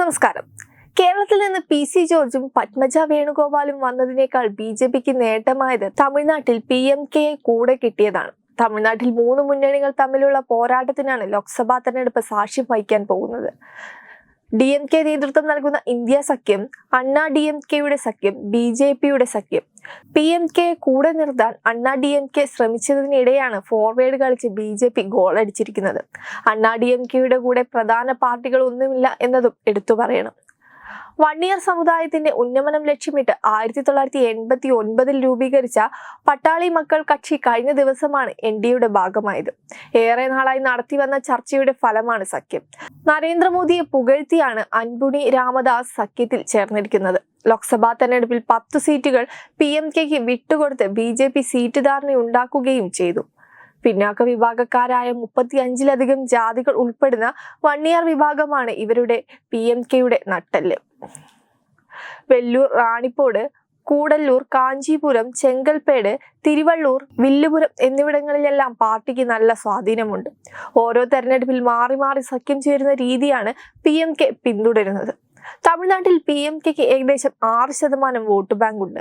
നമസ്കാരം. കേരളത്തിൽ നിന്ന് പി സി ജോർജും പത്മജ വേണുഗോപാലും വന്നതിനേക്കാൾ ബി ജെ പിക്ക് നേട്ടമായത് തമിഴ്നാട്ടിൽ പി എം കെയെ കൂടെ കിട്ടിയതാണ്. തമിഴ്നാട്ടിൽ മൂന്ന് മുന്നണികൾ തമ്മിലുള്ള പോരാട്ടത്തിനാണ് ലോക്സഭാ തെരഞ്ഞെടുപ്പ് സാക്ഷ്യം വഹിക്കാൻ പോകുന്നത്. ഡി എം കെ നേതൃത്വം നൽകുന്ന ഇന്ത്യ സഖ്യം അണ്ണാ ഡി എം കെയുടെ സഖ്യം ബി ജെ പിയുടെ സഖ്യം. പി എം കെ കൂടെ നിർത്താൻ അണ്ണാ ഡി എം കെ ശ്രമിച്ചതിനിടെയാണ് ഫോർവേഡ് കളിച്ച് ബി ജെ പി ഗോളടിച്ചിരിക്കുന്നത് അണ്ണാ ഡി എം കെയുടെ കൂടെ പ്രധാന പാർട്ടികൾ ഒന്നുമില്ല എന്നതും എടുത്തു പറയണം. വണ്ണിയർ സമുദായത്തിന്റെ ഉന്നമനം ലക്ഷ്യമിട്ട് ആയിരത്തി തൊള്ളായിരത്തി എൺപത്തി ഒൻപതിൽ രൂപീകരിച്ച പട്ടാളി മക്കൾ കക്ഷി കഴിഞ്ഞ ദിവസമാണ് എൻ ഡിയുടെ ഭാഗമായത്. ഏറെ നാളായി നടത്തിവന്ന ചർച്ചയുടെ ഫലമാണ് സഖ്യം. നരേന്ദ്രമോദിയെ പുകഴ്ത്തിയാണ് അൻപുണി രാമദാസ് സഖ്യത്തിൽ ചേർന്നിരിക്കുന്നത്. ലോക്സഭാ തെരഞ്ഞെടുപ്പിൽ പത്ത് സീറ്റുകൾ പി എം കെക്ക് വിട്ടുകൊടുത്ത് ബി ജെ പി സീറ്റ് ധാരണ ഉണ്ടാക്കുകയും ചെയ്തു. പിന്നാക്ക വിഭാഗക്കാരായ മുപ്പത്തി അഞ്ചിലധികം ജാതികൾ ഉൾപ്പെടുന്ന വണ്ണിയാർ വിഭാഗമാണ് ഇവരുടെ പി എം കെയുടെ നട്ടെല്ല്. വെല്ലൂർ റാണിപ്പോട് കൂടല്ലൂർ കാഞ്ചീപുരം ചെങ്കൽപ്പേട് തിരുവള്ളൂർ വില്ലുപുരം എന്നിവിടങ്ങളിലെല്ലാം പാർട്ടിക്ക് നല്ല സ്വാധീനമുണ്ട്. ഓരോ തെരഞ്ഞെടുപ്പിൽ മാറി മാറി സഖ്യം ചേരുന്ന രീതിയാണ് പി പിന്തുടരുന്നത്. തമിഴ്നാട്ടിൽ പി എം കെക്ക് ഏകദേശം ആറ് ശതമാനം വോട്ട് ബാങ്ക് ഉണ്ട്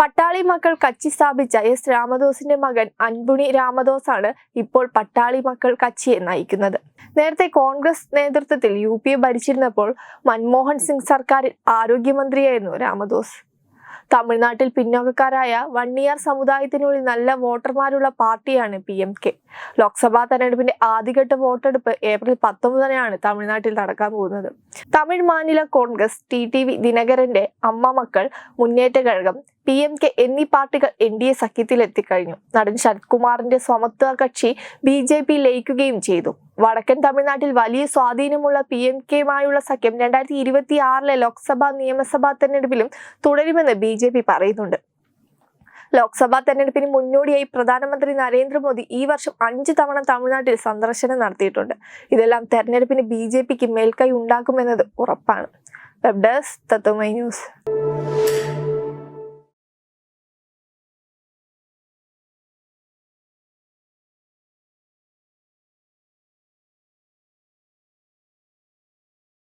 പട്ടാളി മക്കൾ കച്ചി സ്ഥാപിച്ച എസ് രാമദോസിന്റെ മകൻ അൻപുണി രാമദോസാണ് ഇപ്പോൾ പട്ടാളി മക്കൾ കച്ചിയെ നയിക്കുന്നത്. നേരത്തെ കോൺഗ്രസ് നേതൃത്വത്തിൽ യു ഭരിച്ചിരുന്നപ്പോൾ മൻമോഹൻ സിംഗ് സർക്കാരിൽ ആരോഗ്യമന്ത്രിയായിരുന്നു രാമദോസ്. തമിഴ്നാട്ടിൽ പിന്നോക്കക്കാരായ വണ്ണിയാർ സമുദായത്തിനുള്ളിൽ നല്ല വോട്ടർമാരുള്ള പാർട്ടിയാണ് പി എം കെ. ലോക്സഭാ തെരഞ്ഞെടുപ്പിന്റെ ആദ്യഘട്ട വോട്ടെടുപ്പ് ഏപ്രിൽ പത്തൊമ്പതിനാണ് തമിഴ്നാട്ടിൽ നടക്കാൻ പോകുന്നത്. Tamil Maanila Congress T T V ദിനകരന്റെ Amma Makkal മുന്നേറ്റ കഴകം പി എം കെ എന്നീ പാർട്ടികൾ എൻ ഡി എ സഖ്യത്തിലെത്തിക്കഴിഞ്ഞു. നടൻ ശരത്കുമാറിന്റെ സ്വമത്വ കക്ഷി ബി ജെ പി ലയിക്കുകയും ചെയ്തു. വടക്കൻ തമിഴ്നാട്ടിൽ വലിയ സ്വാധീനമുള്ള പി എം കെയുമായുള്ള സഖ്യം രണ്ടായിരത്തി ഇരുപത്തി ആറിലെ ലോക്സഭാ നിയമസഭാ തെരഞ്ഞെടുപ്പിലും തുടരുമെന്ന് ബി ജെ പി പറയുന്നുണ്ട്. ലോക്സഭാ തെരഞ്ഞെടുപ്പിന് മുന്നോടിയായി പ്രധാനമന്ത്രി നരേന്ദ്രമോദി ഈ വർഷം അഞ്ച് തവണ തമിഴ്നാട്ടിൽ സന്ദർശനം നടത്തിയിട്ടുണ്ട്. ഇതെല്ലാം തെരഞ്ഞെടുപ്പിന് ബി ജെ പിക്ക് മേൽക്കൈ ഉണ്ടാക്കുമെന്നത് ഉറപ്പാണ്. Web desk Tatwamayi news.